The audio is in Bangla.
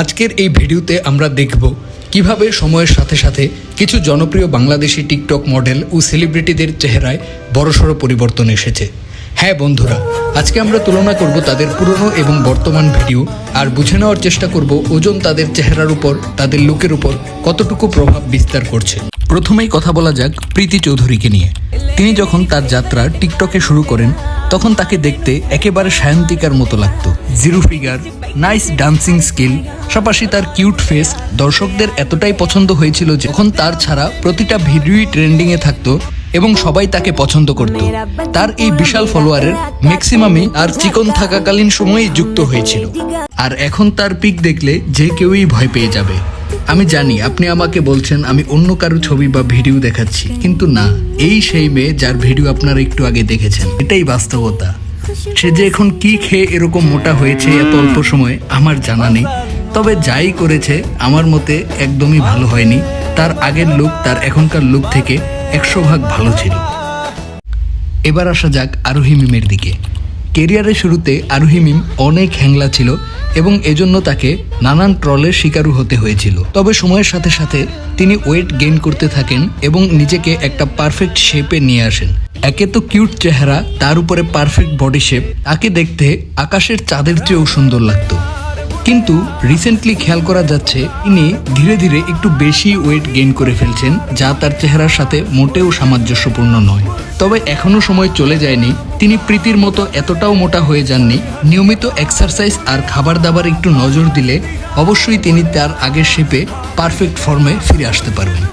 আজকের এই ভিডিওতে আমরা দেখব কীভাবে সময়ের সাথে সাথে কিছু জনপ্রিয় বাংলাদেশি টিকটক মডেল ও সেলিব্রিটিদের চেহারায় বড়সড় পরিবর্তন এসেছে। হ্যাঁ বন্ধুরা, আজকে আমরা তুলনা করব তাদের পুরনো এবং বর্তমান ভিডিও আর বুঝে নেওয়ার চেষ্টা করব ওজন তাদের চেহারার উপর, তাদের লুকের উপর কতটুকু প্রভাব বিস্তার করছে। প্রথমেই কথা বলা যাক প্রীতি চৌধুরীকে নিয়ে। তিনি যখন তার যাত্রা টিকটকে শুরু করেন তখন তাকে দেখতে একেবারে সায়ন্তিকার মতো লাগতো। Zero figure, nice dancing skill পাশাপাশি তার কিউট ফেস। দর্শকদের এতটাই পছন্দ হয়েছিল যখন তার ছাড়া প্রতিটা ভিডিওই ট্রেন্ডিংয়ে থাকতো এবং সবাই তাকে পছন্দ করত। তার এই বিশাল ফলোয়ারের ম্যাক্সিমামই আর চিকন থাকাকালীন সময়েই যুক্ত হয়েছিল। আর এখন তার পিক দেখলে যে কেউই ভয় পেয়ে যাবে। আমি জানি আপনি আমাকে বলছেন আমি অন্য কারও ছবি বা ভিডিও দেখাচ্ছি, কিন্তু না, এই সেই মেয়ে যার ভিডিও আপনারা একটু আগে দেখেছেন। এটাই বাস্তবতা। সে যে এখন কি খেয়ে এরকম মোটা হয়েছে এত অল্প সময়ে, আমার জানা নেই। তবে যাই করেছে, আমার মতে একদমই ভালো হয়নি। তার আগের লুক তার এখনকার লুক থেকে একশো ভাগ ভালো ছিল। এবার আসা যাক আরোহী মিমের দিকে। কেরিয়ারের শুরুতে আরোহী মিম অনেক হ্যাংলা ছিল এবং এজন্য তাকে নানান ট্রলের শিকারও হতে হয়েছিল। তবে সময়ের সাথে সাথে তিনি ওয়েট গেইন করতে থাকেন এবং নিজেকে একটা পারফেক্ট শেপে নিয়ে আসেন। একে তো কিউট চেহারা, তার উপরে পারফেক্ট বডি শেপ, তাকে দেখতে আকাশের চাঁদের চেয়েও সুন্দর লাগতো। কিন্তু রিসেন্টলি খেয়াল করা যাচ্ছে, তিনি ধীরে ধীরে একটু বেশি ওয়েট গেইন করে ফেলছেন, যা তার চেহারার সাথে মোটেও সামঞ্জস্যপূর্ণ নয়। তবে এখনও সময় চলে যায়নি, তিনি প্রীতির মতো এতটাও মোটা হয়ে যাননি, নিয়মিত এক্সারসাইজ আর খাবার দাবার একটু নজর দিলে অবশ্যই তিনি তার আগের শেপে পারফেক্ট ফর্মে ফিরে আসতে পারবেন।